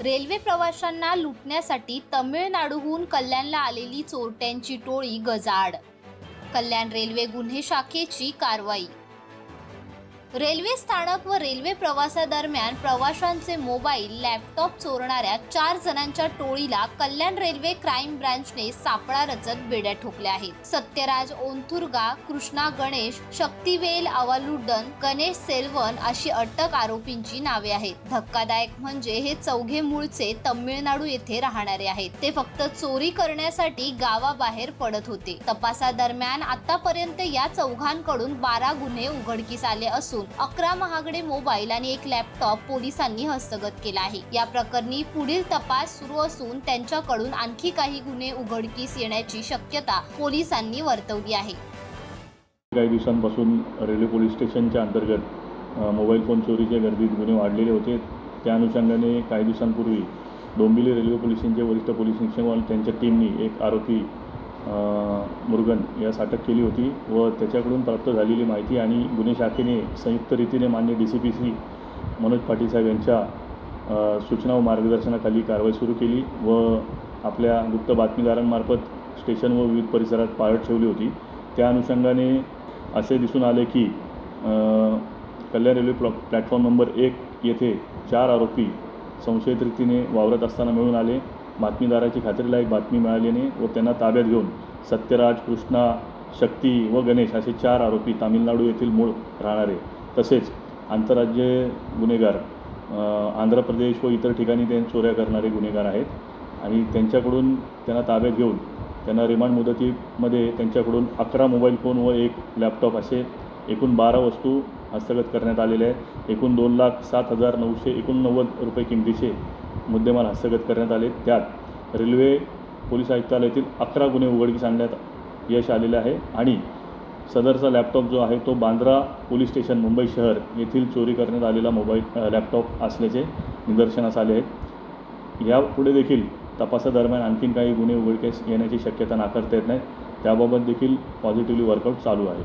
Railway प्रवाशांना लुटण्यासाठी तमिळनाडूहून कल्याणला आलेली चोरट्यांची टोळी गजाड कल्याण रेल्वे गुन्हे शाखेची कारवाई रेल्वे स्थानक व रेल्वे प्रवासादरम्यान प्रवाशांचे मोबाईल लॅपटॉप चोरणाऱ्या चार जणांच्या टोळीला कल्याण रेल्वे क्राईम ब्रांचने सापळा रचत बेड्या ठोकल्या आहेत. सत्यराज ओंथुर्गा कृष्णा गणेश शक्तिवेल अवालुड्डन गणेश सेल्वन अशी अटक आरोपींची नावे आहेत. धक्कादायक म्हणजे हे चौघे मूळचे तमिळनाडू येथे राहणारे आहेत. ते फक्त चोरी करण्यासाठी गावाबाहेर पडत होते. तपासादरम्यान आतापर्यंत या चौघांकडून बारा गुन्हे उघडकीस आले असून अकरा महागडे मोबाईल आणि एक लॅपटॉप पोलिसांनी हस्तगत केला आहे. या प्रकरणी पुढील तपास सुरू असून त्यांच्याकडून आणखी काही गुन्हे उघडकीस येण्याची शक्यता पोलिसांनी वर्तवली आहे. काही दिवसांपासून रेल्वे पोलीस स्टेशनच्या अंतर्गत मोबाईल फोन चोरीच्या गर्दीत गुन्हे वाढलेले होते. त्या अनुषंगाने काही दिवसांपूर्वी डोंबिवली रेल्वे पोलीस स्टेशनचे वरिष्ठ पोलीस निरीक्षक त्यांच्या टीमनी एक आरोपी मुरुगन यास अटक केली होती व त्याच्याकडून प्राप्त झालेली माहिती आणि गुन्हे शाखेने संयुक्त रीतीने मान्य D C P C Manoj Patil saheb यांच्या सूचना व मार्गदर्शनाखाली कारवाई सुरू केली व आपल्या गुप्त बातमीदारांमार्फत स्टेशन व विविध परिसरात पाळत ठेवली होती. त्या अनुषंगाने असे दिसून आले की कल्याण रेल्वे प्लॉ प्लॅटफॉर्म नंबर एक येथे चार आरोपी संशयित रीतीने वावरत असताना मिळून आले. बातमीदाराची खात्रीलायक बातमी मिळाल्याने व त्यांना ताब्यात घेऊन सत्यराज कृष्णा शक्ती व गणेश असे चार आरोपी तामिळनाडू येथील मूळ राहणारे. तसेच आंतरराज्य गुन्हेगार आंध्र प्रदेश व इतर ठिकाणी ते चोऱ्या करणारे गुन्हेगार आहेत आणि त्यांच्याकडून त्यांना ताब्यात घेऊन त्यांना रिमांड मुदतीमध्ये त्यांच्याकडून अकरा मोबाईल फोन व एक लॅपटॉप असे एकूण बारा वस्तू हस्तगत करण्यात आलेले आहेत एकूण दोन लाख सात हजार नऊशे एकोणनव्वद रुपये किमतीचे मुद्देमाल हस्तगत करण्यात आले. त्यात रेल्वे पोलीस आयुक्तालयातील अकरा गुन्हे उघडकीस आणण्यात यश आलेले आहे आणि सदरचा लॅपटॉप जो आहे तो बांद्रा पोलीस स्टेशन मुंबई शहर येथील चोरी करण्यात आलेला मोबाईल लॅपटॉप असल्याचे निदर्शनास आले आहेत यापुढे देखील तपासादरम्यान आणखीन काही गुन्हे उघडकीस येण्याची शक्यता नाकारता येत नाही. त्याबाबत देखील पॉझिटिव्हली वर्कआउट चालू आहे.